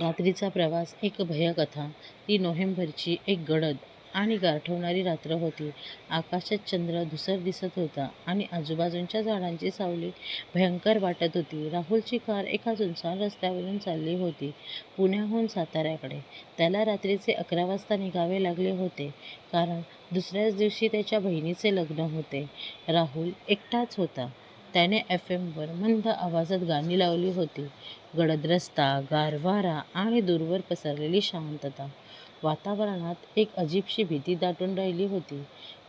रात्रीचा प्रवास एक भयकथा ती नोव्हेंबरची एक गडद आणि गारठवणारी रात्र होती. आकाशात चंद्र धुसर दिसत होता आणि आजूबाजूंच्या झाडांची सावली भयंकर वाटत होती. राहुलची कार एका सुनसान रस्त्यावरून चालली होती पुण्याहून साताऱ्याकडे. त्याला रात्रीचे अकरा वाजता निघावे लागले होते कारण दुसऱ्याच दिवशी त्याच्या बहिणीचे लग्न होते. राहुल एकटाच होता. त्याने एफ. एमवर मंद आवाजात गाणी लावली होती. गडद रस्ता, गारवारा आणि दूरवर पसरलेली शांतता. वातावरणात एक अजीबशी भीती दाटून राहिली होती.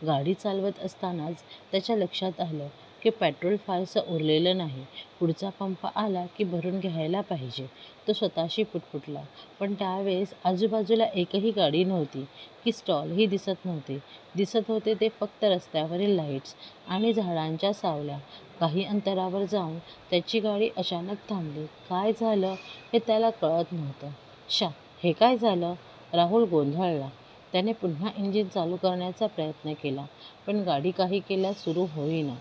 गाडी चालवत असतानाच त्याच्या लक्षात आलं की पेट्रोल फारसं उरलेलं नाही. पुढचा पंप आला की भरून घ्यायला पाहिजे. तो स्वतःशी पुटपुटला. पण त्यावेळेस आजूबाजूला एकही गाडी नव्हती की स्टॉलही दिसत नव्हते. दिसत होते ते फक्त रस्त्यावरील लाईट्स आणि झाडांच्या सावल्या. काही अंतरावर जाऊन त्याची गाडी अचानक थांबली. काय झालं हे त्याला कळत नव्हतं. श्या हे काय झालं? राहुल गोंधळला. त्याने पुन्हा इंजिन चालू करण्याचा प्रयत्न केला पण गाडी काही केल्यास सुरू होईना.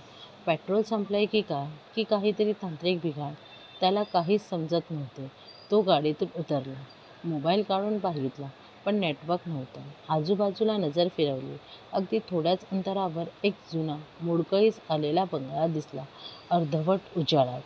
पेट्रोल संपलं आहे की काय की काहीतरी तांत्रिक बिघाड? त्याला काहीच समजत नव्हते. तो गाडीतून उतरला. मोबाईल काढून बघितला पण नेटवर्क नव्हतं. आजूबाजूला नजर फिरवली. अगदी थोड्याच अंतरावर एक जुना मोडकळीस आलेला बंगला दिसला अर्धवट उजाळात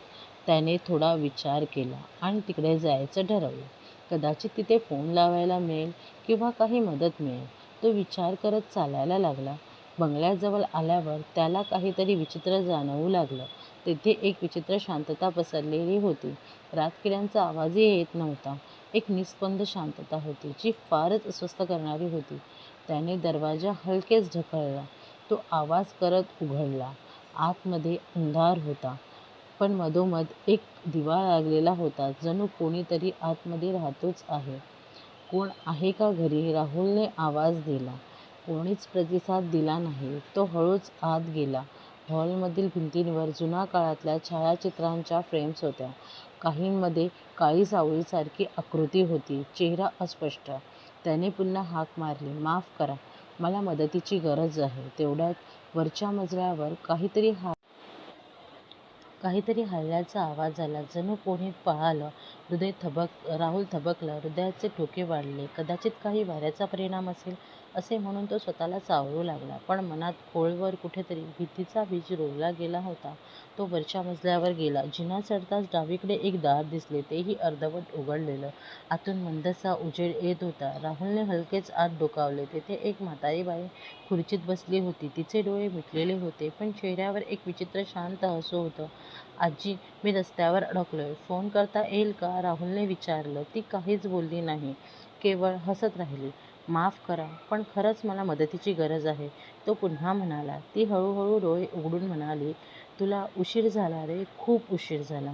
त्याने थोडा विचार केला आणि तिकडे जायचं ठरवलं. कदाचित तिथे फोन लावायला मिळेल किंवा काही मदत मिळेल. तो विचार करत चालायला लागला. बंगल्याजवळ आल्यावर त्याला काहीतरी विचित्र जाणवू लागलं. तेथे एक विचित्र शांतता पसरलेली होती. रातकिड्यांचा आवाजही येत नव्हता. एक निस्पंद शांतता होती जी फारच अस्वस्थ करणारी होती. त्याने दरवाजा हलकेच ढकलला. तो आवाज करत उघडला. आतमध्ये अंधार होता पण मधोमध एक दिवा लागलेला होता. जणू कोणीतरी आतमध्ये राहतोच आहे. कोण आहे का घरी? राहुलने आवाज दिला. कोणीच प्रतिसाद दिला नाही. तो हळूच आत गेला. हॉलमधील भिंतींवर जुन्या काळातल्या छायाचित्रांच्या फ्रेम्स होत्या. काहींमध्ये काळी सावळीसारखी आकृती होती. चेहरा अस्पष्ट. त्याने पुन्हा हाक मारली. माफ करा. मला मदतीची गरज आहे. तेवढ्यात वरच्या मजल्यावर काहीतरी हा काहीतरी हल्ल्याचा आवाज आला. जणू कोणी पळालं. हृदय थबक राहुल थबकलं हृदयाचे ठोके वाढले. कदाचित काही वाऱ्याचा परिणाम असेल असे म्हणून तो स्वतःला चावरू लागला. पण मनात खोलवर कुठेतरी भीतीचा बीज रोवला गेला होता. तो वरच्या मजल्यावर गेला. जिना चढताच डावीकडे एक दार दिसले. तेही अर्धवट उघडलेलं. आतून मंदसा उजेड येत होता. राहुलने हलकेच आत डोकावले. तेथे एक म्हातारी बाई खुर्चीत बसली होती. तिचे डोळे मिटलेले होते पण चेहऱ्यावर एक विचित्र शांत हसू होतं. आजी मी रस्त्यावर अडकलोय. फोन करता येईल का? राहुलने विचारलं. ती काहीच बोलली नाही. केवळ हसत राहिली. माफ करा पण खरंच मला मदतीची गरज आहे तो पुन्हा म्हणाला. ती हळूहळू डोळे उघडून म्हणाली तुला उशीर झाला रे खूप उशीर झाला.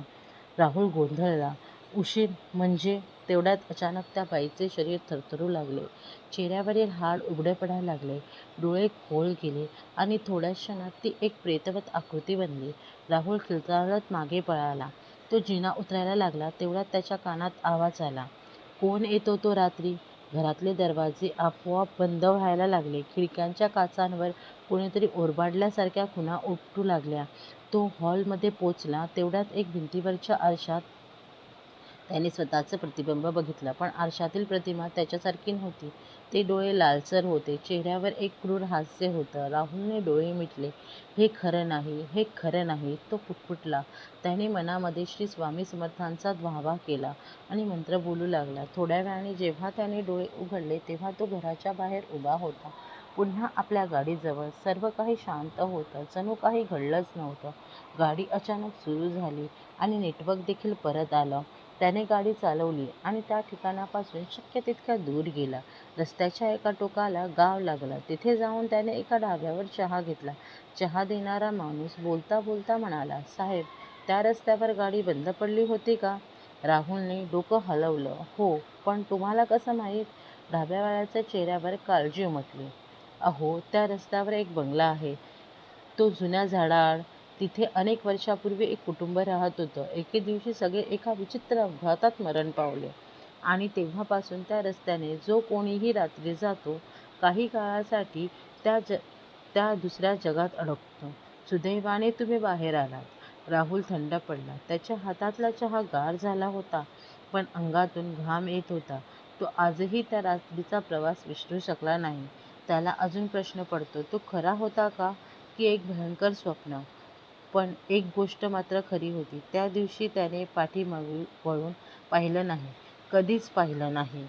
राहुल गोंधळला. उशीर म्हणजे? तेवढ्यात अचानक त्या बाईचे शरीर थरथरू लागले. चेहऱ्यावरील हाड उघडे पडायला लागले. डोळे खोल गेले आणि थोड्या क्षणात ती एक प्रेतवत आकृती बनली. राहुल किंचाळत मागे पळाला. तो जिना उतरायला लागला तेवढ्यात त्याच्या कानात आवाज आला. कोण येतो तो रात्री? घरातले दरवाजे आपोआप बंद व्हायला लागले. खिडक्यांच्या काचांवर कोणीतरी ओरबाडल्यासारख्या खुणा उपटू लागल्या. तो हॉलमध्ये पोचला तेवढ्यात एक भिंतीवरच्या आरशात त्याने स्वतःचं प्रतिबिंब बघितलं. पण आरशातील प्रतिमा त्याच्यासारखी नव्हती. ते डोळे लालसर होते. चेहऱ्यावर एक क्रूर हास्य होतं. राहुलने डोळे मिटले. हे खरं नाही. हे खरं नाही. तो पुटपुटला. त्याने मनामध्ये श्री स्वामी समर्थांचा वाहवा केला आणि मंत्र बोलू लागला. थोड्या वेळाने जेव्हा त्याने डोळे उघडले तेव्हा तो घराच्या बाहेर उभा होता. पुन्हा आपल्या गाडीजवळ. सर्व काही शांत होतं. जणू काही घडलंच नव्हतं. गाडी अचानक सुरू झाली आणि नेटवर्क देखील परत आलं. त्याने गाडी चालवली आणि त्या ठिकाणापासून शक्य तितक्या दूर गेला. रस्त्याच्या एका टोकाला गाव लागला तिथे जाऊन त्याने एका ढाब्यावर चहा घेतला. चहा देणारा माणूस बोलता बोलता म्हणाला साहेब त्या रस्त्यावर गाडी बंद पडली होती का? राहुलने डोकं हलवलं. हो. पण तुम्हाला कसं माहीत? ढाब्यावाल्याच्या चेहऱ्यावर काळजी उमटली. अहो त्या रस्त्यावर एक बंगला आहे. तो जुन्या झाडाआड. तिथे अनेक वर्षापूर्वी एक कुटुंब राहत होतं. एके दिवशी सगळे एका विचित्र अपघातात मरण पावले आणि तेव्हापासून त्या रस्त्याने जो कोणीही रात्री जातो काही काळासाठी त्या ज त्या दुसऱ्या जगात अडकतो. सुदैवाने तुम्ही बाहेर आलात. राहुल थंड पडला. त्याच्या हातातला चहा गार झाला होता. पण अंगातून घाम येत होता. तो आजही त्या रात्रीचा प्रवास विसरू शकला नाही. त्याला अजून प्रश्न पडतो, तो खरा होता का? की एक भयंकर स्वप्न? पण एक गोष्ट मात्र खरी होती. त्या दिवशी त्याने पाठीमागे वळून पाहिलं नाही. कधीच पाहिलं नाही.